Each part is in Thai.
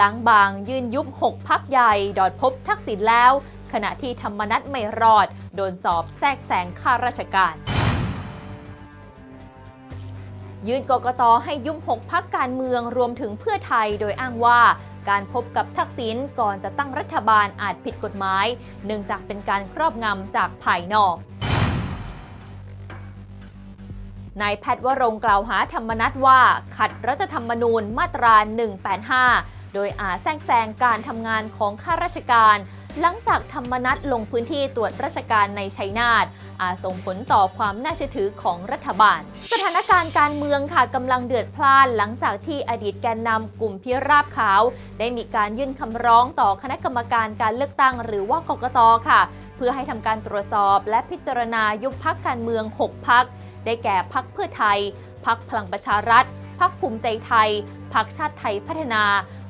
ล้างบางยื่นยุบ 6 พักใหญ่ ดอดพบทักษิณแล้ว ขณะที่ธรรมนัตไม่รอด โดนสอบแทรกแซงข้าราชการ ยื่นกกตให้ยุบ 6 พักการเมืองรวมถึงเพื่อไทยโดยอ้างว่าการพบกับทักษิณก่อนจะตั้งรัฐบาลอาจผิดกฎหมาย เนื่องจากเป็นการครอบงำจากภายนอก นายแพทย์วรงกล่าวหาธรรมนัตว่า ขัดรัฐธรรมนูญมาตรา 185 โดยอาจแทรกแซงการทำงานของข้าราชการ หลังจากธรรมนัตลงพื้นที่ตรวจราชการในชัยนาทอาจส่งผลต่อความน่าเชื่อถือของรัฐบาล สถานการณ์การเมืองค่ะกำลังเดือดพล่านหลังจากที่อดีตแกนนำกลุ่มพิราบขาว ได้มีการยื่นคำร้องต่อคณะกรรมการการเลือกตั้ง หรือว่ากกตค่ะ เพื่อให้ทำการตรวจสอบ และพิจารณายุบพักการเมือง 6 พักได้แก่พักเพื่อไทย พักพลังประชารัฐพักภูมิใจไทย พักชาติไทยพัฒนา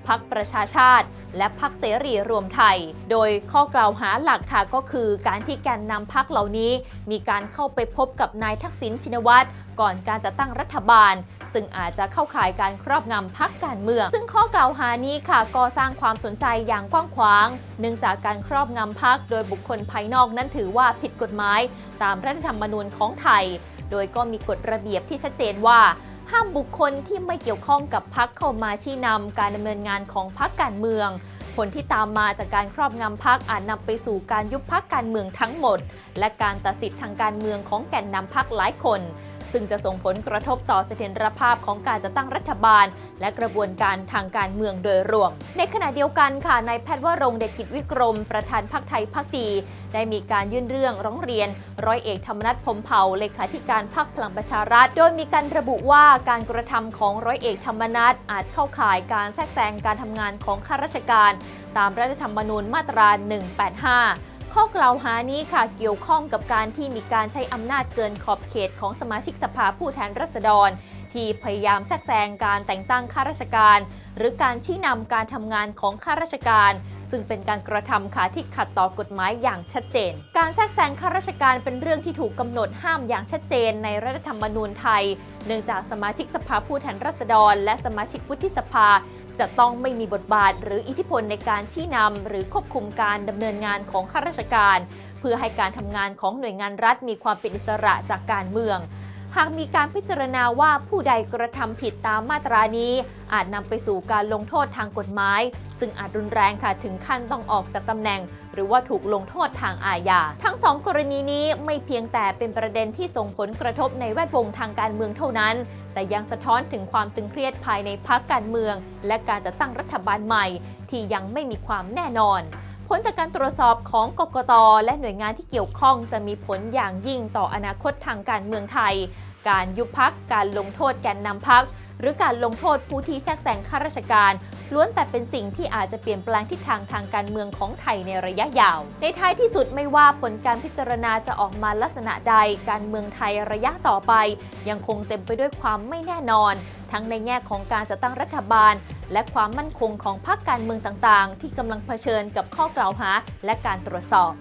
พักประชาชาติ และพักเสรีรวมไทย โดยข้อกล่าวหาหลักค่ะก็คือการที่แกนนำพักเหล่านี้ มีการเข้าไปพบกับนายทักษิณชินวัตรก่อนการจะตั้งรัฐบาล ซึ่งอาจจะเข้าข่ายการครอบงำพักการเมือง ซึ่งข้อกล่าวหานี้ค่ะก็สร้างความสนใจอย่างกว้างขวาง เนื่องจากการครอบงำพักโดยบุคคลภายนอกนั้นถือว่าผิดกฎหมาย ตามรัฐธรรมนูญของไทย โดยก็มีกฎระเบียบที่ชัดเจนว่า ห้ามบุคคลที่ไม่เกี่ยวข้องกับพักเข้ามาชี้นำการดำเนินงานของพักการเมือง ผลที่ตามมาจากการครอบงำพักอาจนำไปสู่การยุบพักการเมืองทั้งหมด และการตัดสิทธิ์ทางการเมืองของแก่นนำพักหลายคน ซึ่งจะส่งผลกระทบต่อเสถียรภาพของการจะตั้งรัฐบาล และกระบวนการทางการเมืองโดยรวม ในขณะเดียวกันค่ะนายแพทย์วรงเดชกิจวิกรม ประธานพักไทยพักดี ได้มีการยื่นเรื่องร้องเรียน ร้อยเอกธรรมนัฐพมเผ่าเลขาธิการพักพลังประชารัฐ โดยมีการระบุว่าการกระทำของร้อยเอกธรรมนัฐอาจเข้าข่ายการแทรกแซงการทำงานของข้าราชการ ตามรัฐธรรมนูญมาตรา 185 ข้อกล่าวหานี้ค่ะเกี่ยวข้องกับการที่มีการใช้อำนาจเกินขอบเขตของสมาชิกสภาผู้แทนราษฎร ที่พยายามแทรกแซงการแต่งตั้งข้าราชการ หรือการชี้นำการทำงานของข้าราชการ ซึ่งเป็นการกระทำค่ะที่ขัดต่อกฎหมายอย่างชัดเจน การแทรกแซงข้าราชการเป็นเรื่องที่ถูกกำหนดห้ามอย่างชัดเจน ในรัฐธรรมนูญไทย เนื่องจากสมาชิกสภาผู้แทนราษฎร และสมาชิกวุฒิสภา จะต้องไม่มีบทบาทหรืออิทธิพลในการชี้นำหรือควบคุมการดำเนินงานของข้าราชการ เพื่อให้การทำงานของหน่วยงานรัฐมีความเป็นอิสระจากการเมือง หากมีการพิจารณาว่าผู้ใดกระทำผิดตามมาตรานี้ อาจนำไปสู่การลงโทษทางกฎหมาย ซึ่งอาจรุนแรงค่ะถึงขั้นต้องออกจากตำแหน่ง หรือว่าถูกลงโทษทางอาญา ทั้งสองกรณีนี้ไม่เพียงแต่เป็นประเด็นที่ส่งผลกระทบในแวดวงทางการเมืองเท่านั้น แต่ยังสะท้อนถึงความตึงเครียดภายในพรรคการเมือง และการจะตั้งรัฐบาลใหม่ ที่ยังไม่มีความแน่นอน ผลจากการตรวจสอบของกกต และหน่วยงานที่เกี่ยวข้องจะมีผลอย่างยิ่งต่ออนาคตทางการเมืองไทย การยุบพัก การลงโทษแกนนำพัก หรือการลงโทษผู้ที่แทรกแซงข้าราชการ ล้วนแต่เป็นสิ่งที่อาจจะเปลี่ยนแปลงทิศทางทางการเมืองของไทยในระยะยาว ในท้ายที่สุดไม่ว่าผลการพิจารณาจะออกมาลักษณะใด การเมืองไทยระยะต่อไป ยังคงเต็มไปด้วยความไม่แน่นอน ทั้งในแง่ของการจะตั้งรัฐบาล และความมั่นคงของพรรคการเมืองต่างๆ ที่กำลังเผชิญกับข้อกล่าวหาและการตรวจสอบ